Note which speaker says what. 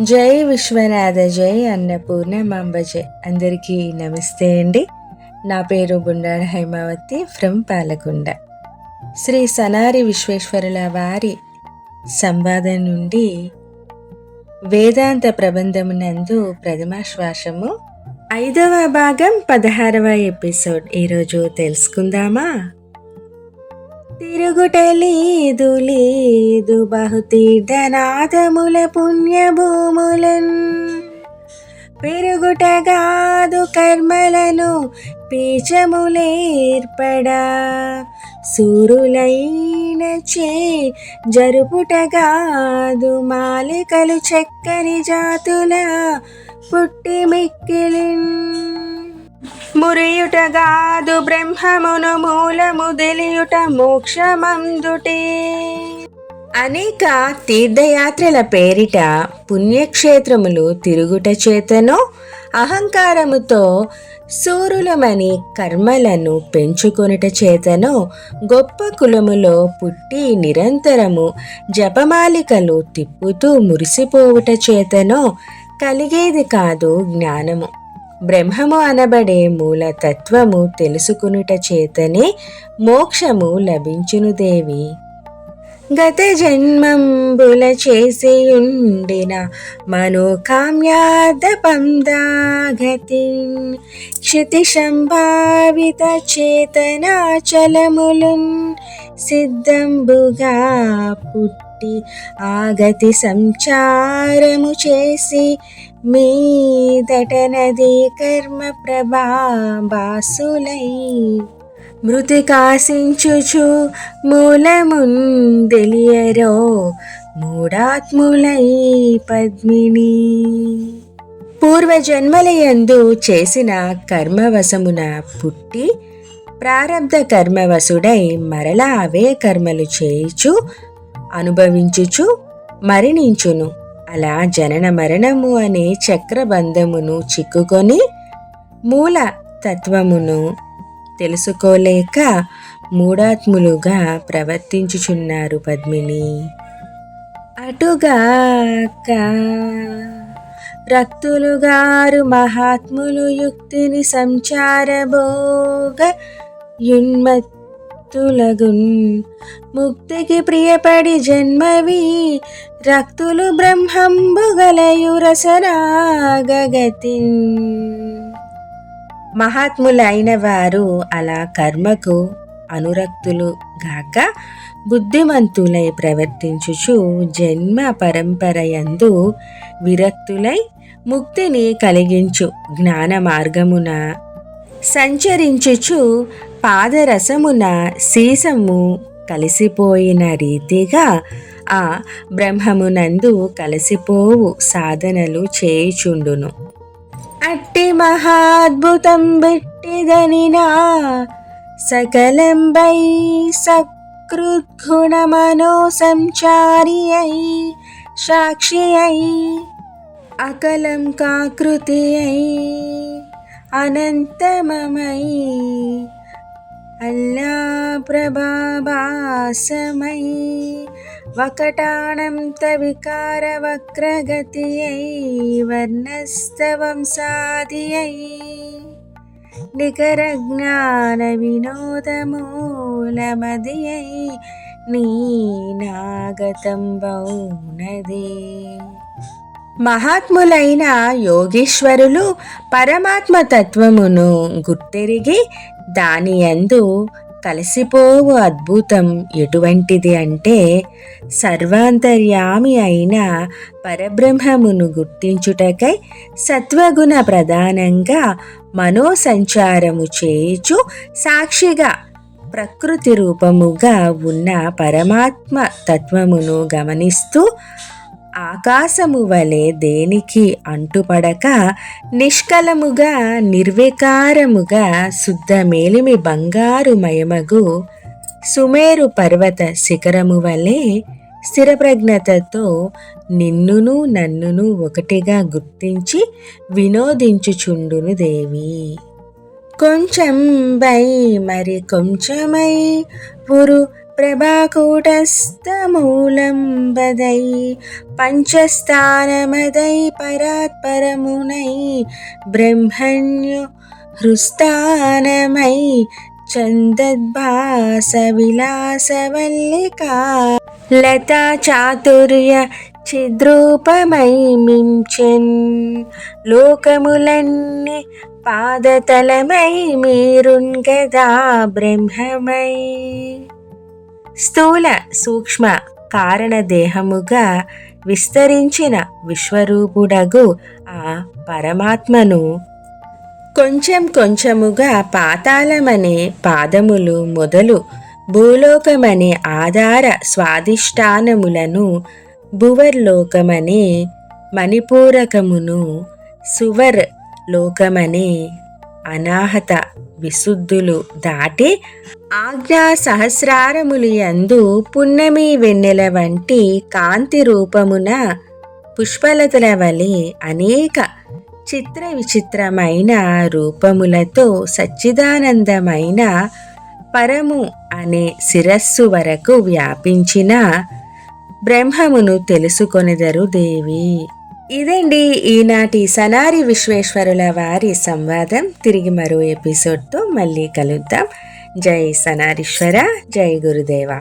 Speaker 1: జై విశ్వనాథ జై అన్నపూర్ణ మాంబ జై అందరికీ నమస్తే అండి. నా పేరు గుండాడ హైమావతి ఫ్రమ్ పాలకొండ. శ్రీ సనారి విశ్వేశ్వరుల వారి సంవాదం నుండి వేదాంత ప్రబంధమునందు ప్రథమాశ్వాసము. ఐదవ భాగం పదహారవ ఎపిసోడ్. ఈరోజు తెలుసుకుందామా? తిరుగుటలేదు లేదు బహుతీర్థనాథముల పుణ్యభూములన్. పెరుగుటగాదు కర్మలను పీచములేర్పడా. సూరులైన చే జరుపుటగాదు మాలికలు చక్కని జాతుల పుట్టి మిక్కిలిన్ మురియుటగాదు బ్రహ్మమును మూలము తెలియుట మోక్షమందుటే. అనేక తీర్థయాత్రల పేరిట పుణ్యక్షేత్రములు తిరుగుట చేతనో అహంకారముతో సూరులమని కర్మలను పెంచుకొనుట చేతనో గొప్ప కులములో పుట్టి నిరంతరము జపమాలికలు తిప్పుతూ మురిసిపోవుట చేతనో కలిగేది కాదు జ్ఞానము. బ్రహ్మము అనబడే మూలతత్వము తెలుసుకునుట చేతనే మోక్షము లభించును దేవి. గత జన్మంబుల చేసి ఉండిన మనోకామ్యాద పందాగతి క్షితి సంభావిత చేతనాచలములున్ సిద్ధంబుగా పుట్టి ఆగతి సంచారము చేసి మీదటనది కర్మ ప్రభాసులై మృతి కాసించుచు మూలముందెలియరో మూడాత్ములై పద్మిని. పూర్వజన్మలయందు చేసిన కర్మవశమున పుట్టి ప్రారబ్ధ కర్మవశుడై మరలా అవే కర్మలు చేయుచు అనుభవించుచు మరణించును. అలా జనన మరణము అనే చక్రబంధమును చిక్కుకొని మూల తత్వమును తెలుసుకోలేక మూడాత్ములుగా ప్రవర్తించుచున్నారు పద్మిని. అటుగాక రక్తులుగారు మహాత్ములు యుక్తిని సంచారభోగ యున్మత్తులగున్ ముక్తికి ప్రియపడి జన్మవి రక్తులు బ్రహ్మంబుగలయురసరాగగతి మహాత్ములైన వారు అలా కర్మకు అనురక్తులు గాక బుద్ధిమంతులై ప్రవర్తించుచు జన్మ పరంపరయందు విరక్తులై ముక్తిని కలిగించు జ్ఞాన మార్గమున సంచరించుచు పాదరసమున సీసము కలిసిపోయిన రీతిగా ఆ బ్రహ్మమునందు కలిసిపోవు సాధనలు చేయుచుండును. అట్టి మహాద్భుతం బెట్టిదనినా సకలంబై సకృద్గుణమనో సంచారి అయి సాక్షి అయి అకలం కాకృతి అయి అనంతమమై అల్లా ప్రభాభాసమై వకటాణంత వికార వక్రగతి అయి వర్ణస్తవంసాది అయి నికర జ్ఞాన వినోదమూలమది అయి నీ నాగతం బౌనది మహాత్ములైన యోగీశ్వరులు పరమాత్మ తత్వమును గుర్తెరిగి దాని యందు కలిసిపోవు అద్భుతం. ఎటువంటిది అంటే సర్వాంతర్యామి అయిన పరబ్రహ్మమును గుర్తించుటకై సత్వగుణ ప్రధానంగా మనోసంచారము చేయుచు సాక్షిగా ప్రకృతి రూపముగా ఉన్న పరమాత్మ తత్వమును గమనిస్తూ ఆకాశము వలె దేనికి అంటుపడక నిష్కలముగా నిర్వికారముగా శుద్ధ మేలిమి బంగారు మయమగు సుమేరు పర్వత శిఖరము వలె స్థిరప్రజ్ఞతతో నిన్నును నన్నును ఒకటిగా గుర్తించి వినోదించుచుండును దేవి. కొంచెం బై మరి కొంచెమై పురు ప్రభాకూటస్థమూలం వదై పంచస్థానమదై పరాత్పరమునై బ్రహ్మణ్యు హృస్థానమై చందద్భాస విలాసవల్లికా లతా చాతుర్య చిద్రూపమై మించెన్ లోకములన్నీ పాదతలమై మీరున్ గదా బ్రహ్మమై. స్థూల సూక్ష్మ కారణదేహముగా విస్తరించిన విశ్వరూపుడగు ఆ పరమాత్మను. కొంచెం కొంచెముగా పాతాళమనే పాదములు మొదలు భూలోకమనే ఆధార స్వాధిష్టానములను భువర్లోకమనే మణిపూరకమును సువర్ లోకమనే అనాహత విశుద్ధులు దాటి ఆజ్ఞా సహస్రారములు యందు పున్నమి వెన్నెల వంటి కాంతి రూపమున పుష్పలతల వలె అనేక చిత్ర విచిత్రమైన రూపములతో సచ్చిదానందమైన పరము అనే శిరస్సు వరకు వ్యాపించిన బ్రహ్మమును తెలుసుకొనిదరు దేవి. ఇదండి ఈనాటి సనారి విశ్వేశ్వరుల వారి సంవాదం. తిరిగి మరో ఎపిసోడ్తో మళ్ళీ కలుద్దాం. జై సనారీశ్వర జై గురుదేవ.